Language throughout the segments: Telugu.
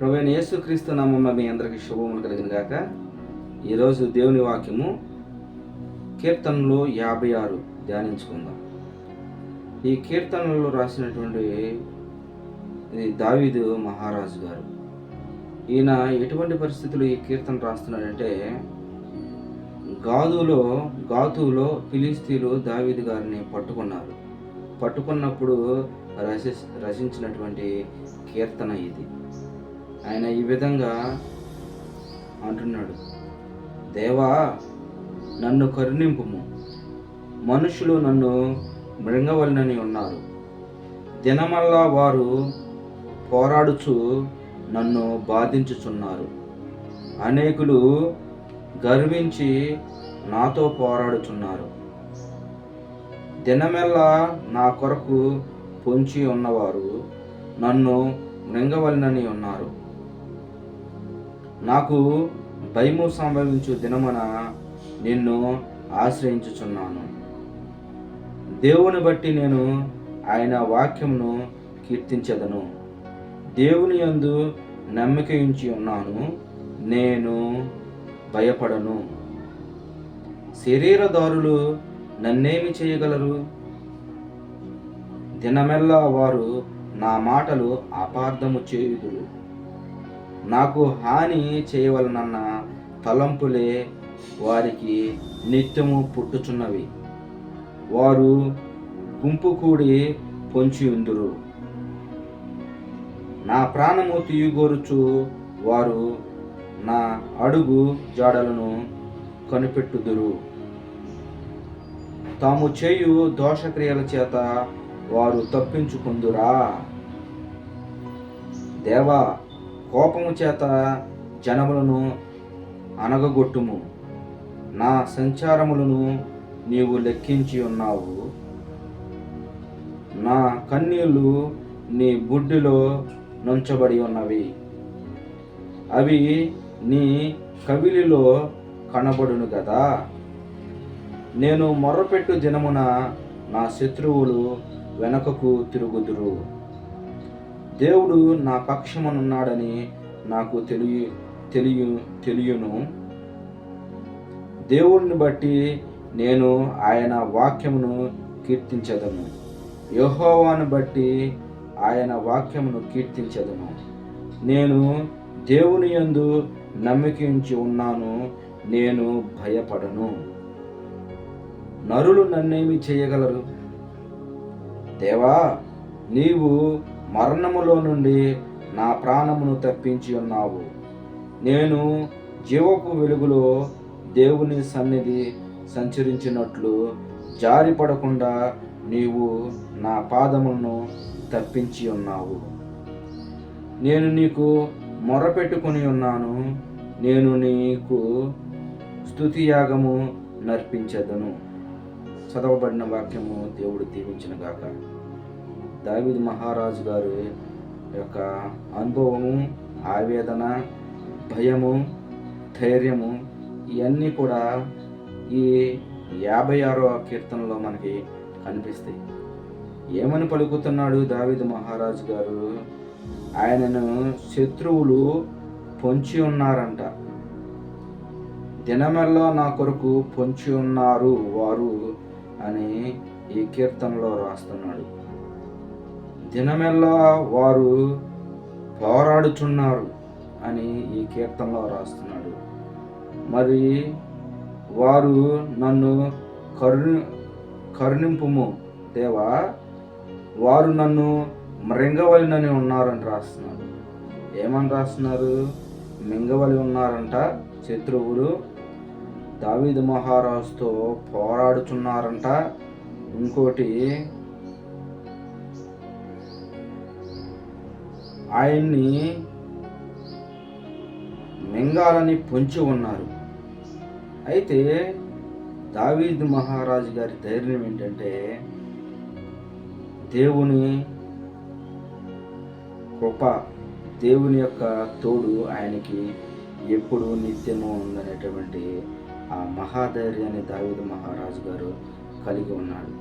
ప్రవీణ యేసుక్రీస్తు నామంలో మీ అందరికీ శుభములు కలిగిన గాక ఈరోజు దేవుని వాక్యము కీర్తనలో యాభై ఆరు ధ్యానించుకుందాం. ఈ కీర్తనలో రాసినటువంటి ఇది దావీదు మహారాజు గారు. ఈయన ఎటువంటి పరిస్థితులు ఈ కీర్తన రాస్తున్నాడంటే గాదులో గాతులో ఫిలిస్తీన్లు దావీదు గారిని పట్టుకున్నారు. పట్టుకున్నప్పుడు రసి రచించినటువంటి కీర్తన ఇది. ఆయన ఈ విధంగా అంటున్నాడు. దేవా నన్ను కరుణింపుము. మనుషులు నన్ను మృంగవలనని ఉన్నారు. దినమల్లా వారు పోరాడుచు నన్ను బాధించుచున్నారు. అనేకులు గర్వించి నాతో పోరాడుచున్నారు. దినమెల్లా నా కొరకు పొంచి ఉన్నవారు నన్ను మృంగవలనని ఉన్నారు. నాకు భయము సంభవించు దినమున నిన్ను ఆశ్రయించుచున్నాను. దేవుని బట్టి నేను ఆయన వాక్యమును కీర్తించదను. దేవుని యందు నమ్మిక ఉంచి ఉన్నాను నేను భయపడను. శరీరదారులు నన్నేమి చేయగలరు? దినమెల్లా వారు నా మాటలు అపార్థము చేయుదురు. నాకు హాని చేయవలనన్న తలంపులే వారికి నిత్యము పుట్టుచున్నవి. వారు గుంపు కూడి పొంచి ఉందురు. నా ప్రాణము తీయగోరుచు వారు నా అడుగు జాడలను కనిపెట్టుదురు. తాము చేయు దోషక్రియల చేత వారు తప్పించుకుందురా. దేవా కోపము చేత జనములను అనగగొట్టుము నా సంచారములను నీవు లెక్కించి ఉన్నావు. నా కన్నీళ్ళు నీ బుడ్డిలో నుంచబడి ఉన్నవి. అవి నీ కవిలిలో కనబడును కదా నేను మొర్రపెట్టు దినమున నా శత్రువులు వెనకకు తిరుగుదురు. దేవుడు నా పక్షమునున్నాడని నాకు తెలియ తెలియ తెలియను. దేవుణ్ణి బట్టి నేను ఆయన వాక్యమును కీర్తించదను యహోవాను బట్టి ఆయన వాక్యమును కీర్తించదను నేను దేవుని యందు నమ్మికించి ఉన్నాను నేను భయపడను. నరులు నన్నేమి చేయగలరు? దేవా నీవు మరణములో నుండి నా ప్రాణమును తప్పించి ఉన్నావు. నేను జీవపు వెలుగులో దేవుని సన్నిధి సంచరించినట్లు జారిపడకుండా నీవు నా పాదములను తప్పించి ఉన్నావు. నేను నీకు మొరపెట్టుకుని ఉన్నాను. నేను నీకు స్థుతియాగము నర్పించదను. చదవబడిన వాక్యము దేవుడు దీవించిన గాక. దావిద్ మహారాజు గారి యొక్క అనుభవము ఆవేదన భయము ధైర్యము ఇవన్నీ కూడా ఈ యాభై ఆరో కీర్తనలో మనకి కనిపిస్తాయి. ఏమని పలుకుతున్నాడు దావిద్ మహారాజు గారు? ఆయనను శత్రువులు పొంచి ఉన్నారంట. దినమెల్లో నా కొరకు పొంచి ఉన్నారు వారు అని ఈ కీర్తనలో రాస్తున్నాడు. దినమెల్లా వారు పోరాడుచున్నారు అని ఈ కీర్తనలో రాస్తున్నాడు. మరి వారు నన్ను కరుణి కరుణింపుము దేవా వారు నన్ను మృంగవలినని ఉన్నారని రాస్తున్నారు ఏమని రాస్తున్నారు? మింగవలి ఉన్నారంట శత్రువులు. దావీదు మహారాజుతో పోరాడుచున్నారంట. ఇంకోటి ఆయన్ని మింగాలని పొంచి ఉన్నారు. అయితే దావీద్ మహారాజు గారి ధైర్యం ఏంటంటే దేవుని కృప దేవుని యొక్క తోడు ఆయనకి ఎప్పుడు నిత్యము ఉందనేటువంటి ఆ మహాధైర్యాన్ని దావీదు మహారాజు గారు కలిగి ఉన్నాడు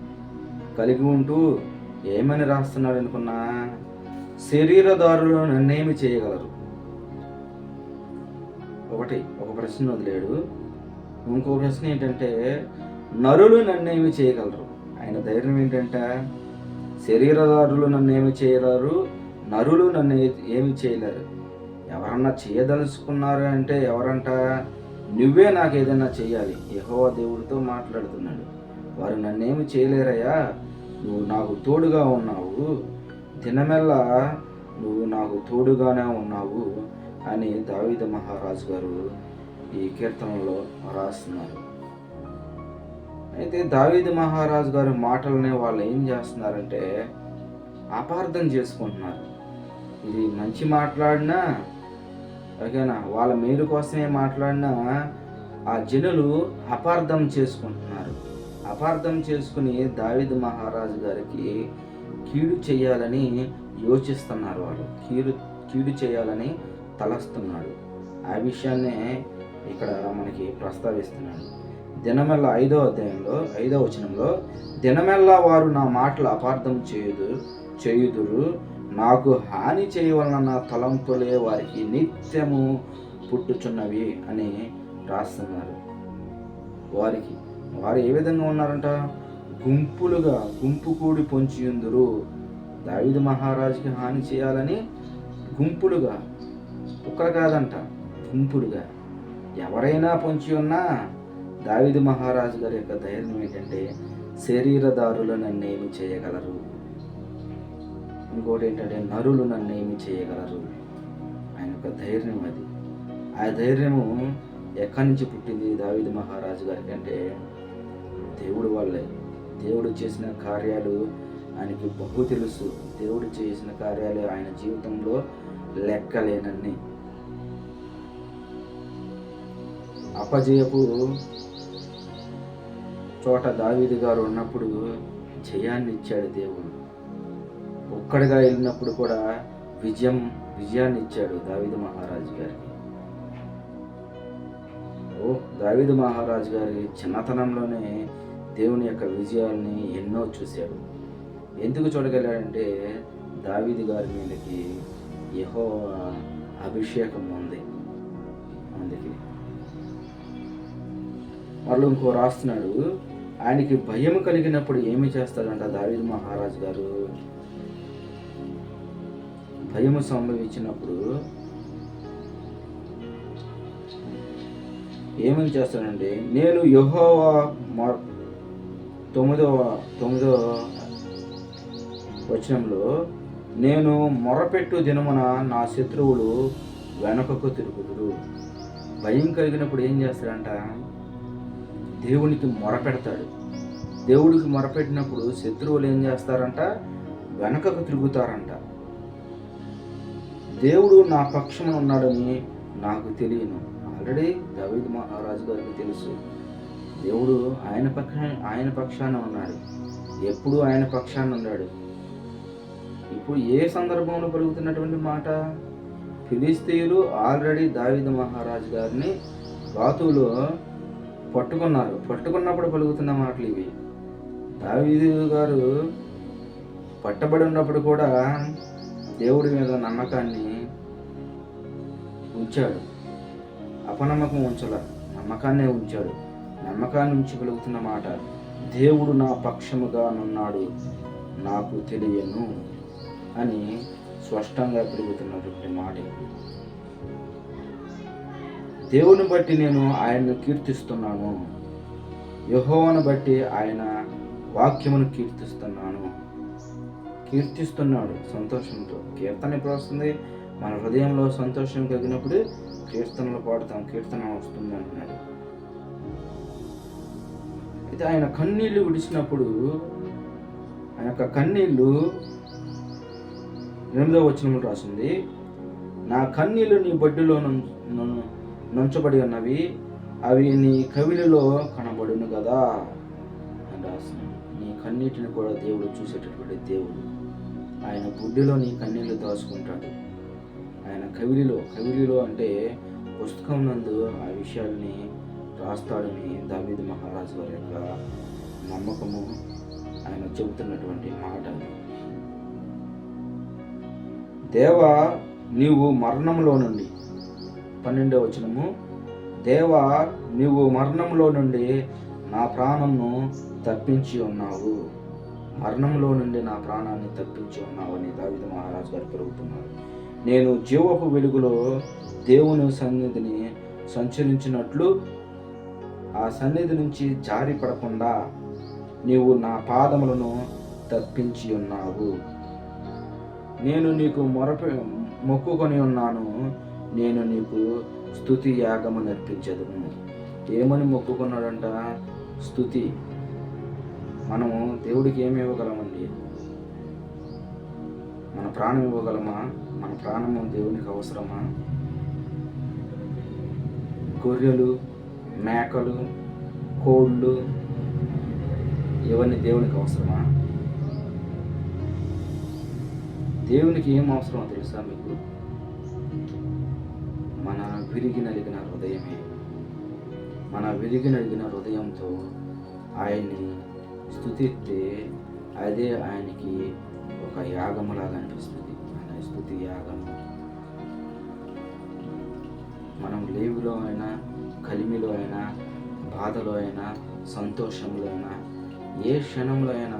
కలిగి ఉంటూ ఏమని రాస్తున్నాడు అనుకున్నా? శరీరదారులు నిర్ణయం చేయగలరు? ఒకటి ఒక ప్రశ్న వదిలేడు. ఇంకో ప్రశ్న ఏంటంటే నరులు నన్నేమి చేయగలరు? ఆయన ధైర్యం ఏంటంటే? శరీరదారులు నన్ను ఏమి చేయలేరు నరులు నన్ను ఏమి చేయలేరు. ఎవరన్నా చేయదలుచుకున్నారు అంటే ఎవరంట? నువ్వే నాకు ఏదైనా చేయాలి యెహోవా దేవుడితో మాట్లాడుతున్నాడు. వారు నన్నేమి చేయలేరయ్యా? నువ్వు నాకు తోడుగా ఉన్నావు. దినమెల్లా నువ్వు నాకు తోడుగానే ఉన్నావు అని దావిద మహారాజు గారు ఈ కీర్తనలో రాస్తున్నారు. అయితే దావీదు మహారాజు గారి మాటలనే వాళ్ళు ఏం చేస్తున్నారంటే అపార్థం చేసుకుంటున్నారు. ఇది మంచి మాట్లాడినా ఓకేనా వాళ్ళ మేలు కోసమే మాట్లాడినా ఆ జనులు అపార్థం చేసుకుంటున్నారు. అపార్థం చేసుకుని దావిద మహారాజు గారికి కీడు చేయాలని యోచిస్తున్నారు వాళ్ళు కీడు కీడు చేయాలని తలస్తున్నాడు. ఆ విషయాన్నే ఇక్కడ మనకి ప్రస్తావిస్తున్నాడు. దినమెల్ల ఐదో అధ్యాయంలో ఐదో వచనంలో దినమెల్లా వారు నా మాటలు అపార్థం చేయుదు చేయుదురు. నాకు హాని చేయవలన తలంపులే వారికి నిత్యము పుట్టుచున్నవి అని రాస్తున్నారు. వారికి వారు ఏ విధంగా ఉన్నారంట? గుంపులుగా గుంపు కూడి పొంచియుందురు. దావిదు మహారాజుకి హాని చేయాలని గుంపులుగా ఒకరు కాదంట గుంపులుగా ఎవరైనా పొంచి ఉన్నా దావిదు మహారాజు గారి యొక్క ధైర్యం ఏంటంటే శరీరదారులు నన్నేమి చేయగలరు. ఇంకోటి ఏంటంటే నరులు నన్నేమి చేయగలరు. ఆయన యొక్క ధైర్యం అది. ఆ ధైర్యము ఎక్కడి నుంచి పుట్టింది దావిదు మహారాజు గారికి అంటే దేవుడు వాళ్ళే. దేవుడు చేసిన కార్యాలు ఆయనకి బహు తెలుసు. దేవుడు చేసిన కార్యాలు ఆయన జీవితంలో లెక్కలేనన్ని. అపజయపు చోట దావీది గారు ఉన్నప్పుడు జయాన్ని ఇచ్చాడు దేవుడు. ఒక్కడిగా వెళ్ళినప్పుడు కూడా విజయం విజయాన్ని ఇచ్చాడు దావిద మహారాజు గారికి. ఓ దావిద మహారాజు గారి చిన్నతనంలోనే దేవుని యొక్క విజయాల్ని ఎన్నో చూశాడు. ఎందుకు చూడగలిగాడంటే దావీది గారి మీదకి యహో అభిషేకం ఉంది. అందుకే. వాళ్ళు ఇంకో రాస్తున్నాడు ఆయనకి భయం కలిగినప్పుడు ఏమి చేస్తాడంట దావీదు మహారాజు గారు? భయము సంభవించినప్పుడు ఏమని చేస్తాడంటే నేను యహోవా తొమ్మిదవ తొమ్మిదవ వచనంలో నేను మొరపెట్టు దినమున నా శత్రువులు వెనకకు తిరుగుదురు. భయం కలిగినప్పుడు ఏం చేస్తాడంట? దేవునికి మొరపెడతాడు. దేవుడికి మొరపెట్టినప్పుడు శత్రువులు ఏం చేస్తారంట? వెనకకు తిరుగుతారంట. దేవుడు నా పక్షమున ఉన్నాడని నాకు తెలియను. ఆల్రెడీ దవిద్ మహారాజు గారికి తెలుసు. దేవుడు ఆయన పక్ష ఆయన పక్షాన ఉన్నాడు. ఎప్పుడు ఆయన పక్షాన ఉన్నాడు. ఇప్పుడు ఏ సందర్భంలో పలుకుతున్నటువంటి మాట? ఫిలిస్తీయులు ఆల్రెడీ దావిద మహారాజు గారిని రాతులో పట్టుకున్నారు. పట్టుకున్నప్పుడు పలుకుతున్న మాటలు ఇవి. దావీదు గారు పట్టబడి ఉన్నప్పుడు కూడా దేవుడి మీద నమ్మకాన్ని ఉంచాడు. అపనమ్మకం ఉంచల నమ్మకాన్నే ఉంచాడు. నమ్మకాన్నించి ఉంచి మాట దేవుడు నా పక్షముగా నున్నాడు నాకు తెలియను అని స్పష్టంగా పెరుగుతున్నటువంటి మాట దేవుని బట్టి నేను ఆయన్ను కీర్తిస్తున్నాను. యహోవను బట్టి ఆయన వాక్యమును కీర్తిస్తున్నాను. కీర్తిస్తున్నాడు సంతోషంతో. కీర్తన ఎప్పుడు వస్తుంది? మన హృదయంలో సంతోషం కలిగినప్పుడు కీర్తనలు పాడుతాం. కీర్తన వస్తుంది అంటున్నాడు అయితే ఆయన కన్నీళ్ళు విడిచినప్పుడు ఆయన యొక్క కన్నీళ్ళు ఎనిమిదో వచనంలో రాసింది నా కన్నీళ్ళు నీ బొడ్డులో నుం- నుంచబడి ఉన్నవి అవి నీ కవిలిలో కనబడును కదా అని రాస్తున్నాడు నీ కన్నీటిని కూడా దేవుడు చూసేటటువంటి దేవుడు. ఆయన బుడ్డిలో నీ కన్నీళ్ళు దాచుకుంటాడు. ఆయన కవిలిలో కవిలిలో అంటే పుస్తకం నందు ఆ విషయాల్ని రాస్తాడని దావీదు మహారాజు గారి యొక్క నమ్మకము. ఆయన చెబుతున్నటువంటి మాట దేవా నీవు మరణంలో నుండి పన్నెండో వచనము. దేవా నీవు మరణంలో నుండి నా ప్రాణంను తప్పించి ఉన్నావు. మరణంలో నుండి నా ప్రాణాన్ని తప్పించి ఉన్నావు అని దావిద మహారాజు గారు పెరుగుతున్నారు నేను జీవపు వెలుగులో దేవుని సన్నిధిని సంచరించినట్లు ఆ సన్నిధి నుంచి జారి పడకుండా నీవు నా పాదములను తప్పించి ఉన్నావు. నేను నీకు మొరప మొక్కుకొని ఉన్నాను. నేను నీకు స్థుతి యాగము నేర్పించదు ఏమని మొక్కుకున్నాడంట? స్థుతి. మనము దేవుడికి ఏమి ఇవ్వగలమండి? మన ప్రాణం ఇవ్వగలమా? మన ప్రాణము దేవునికి అవసరమా? గొర్రెలు మేకలు కోళ్ళు ఇవన్నీ దేవునికి అవసరమా? దేవునికి ఏం అవసరమో తెలుసా మీకు? మన విరిగి నలిగిన హృదయమే. మన విరిగి నలిగిన హృదయంతో ఆయన్ని స్థుతిస్తే అదే ఆయనకి ఒక యాగములాగా అనిపిస్తుంది. ఆయన స్థుతి యాగము. మనం లేవులో అయినా కలిమిలో అయినా బాధలో అయినా సంతోషంలో అయినా ఏ క్షణంలో అయినా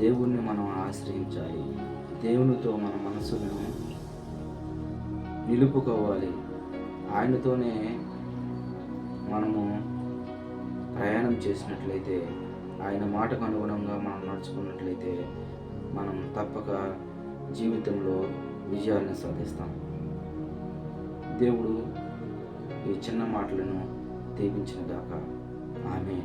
దేవుణ్ణి మనం ఆశ్రయించాలి. దేవునితో మన మనసును నిలుపుకోవాలి. ఆయనతోనే మనము ప్రయాణం చేసినట్లయితే ఆయన మాటకు అనుగుణంగా మనం నడుచుకున్నట్లయితే మనం తప్పక జీవితంలో విజయాన్ని సాధిస్తాం. దేవుడు ఈ చిన్న మాటలను దీవించిన దాకా ఆమె